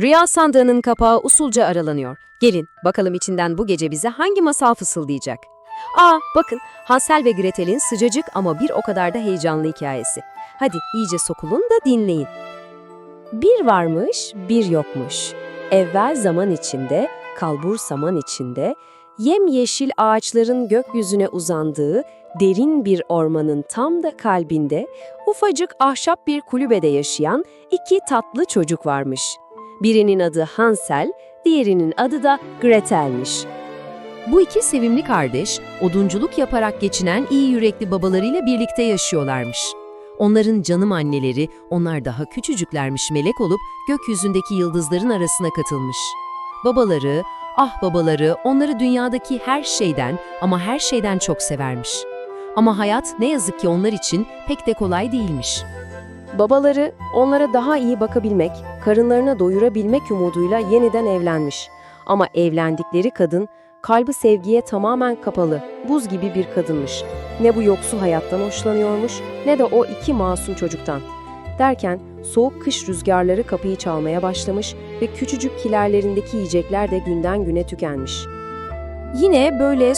Rüya sandığının kapağı usulca aralanıyor. Gelin bakalım içinden bu gece bize hangi masal fısıldayacak. Aa bakın Hansel ve Gretel'in sıcacık ama bir o kadar da heyecanlı hikayesi. Hadi iyice sokulun da dinleyin. Bir varmış, bir yokmuş. Evvel zaman içinde, kalbur saman içinde, yemyeşil ağaçların gökyüzüne uzandığı derin bir ormanın tam da kalbinde ufacık ahşap bir kulübede yaşayan iki tatlı çocuk varmış. Birinin adı Hansel, diğerinin adı da Gretel'miş. Bu iki sevimli kardeş, odunculuk yaparak geçinen iyi yürekli babalarıyla birlikte yaşıyorlarmış. Onların canım anneleri, onlar daha küçücüklermiş melek olup gökyüzündeki yıldızların arasına katılmış. Babaları, ah babaları onları dünyadaki her şeyden ama her şeyden çok severmiş. Ama hayat ne yazık ki onlar için pek de kolay değilmiş. Babaları onlara daha iyi bakabilmek, karınlarına doyurabilmek umuduyla yeniden evlenmiş. Ama evlendikleri kadın kalbi sevgiye tamamen kapalı, buz gibi bir kadınmış. Ne bu yoksul hayattan hoşlanıyormuş ne de o iki masum çocuktan. Derken soğuk kış rüzgarları kapıyı çalmaya başlamış ve küçücük kilerlerindeki yiyecekler de günden güne tükenmiş. Yine böyle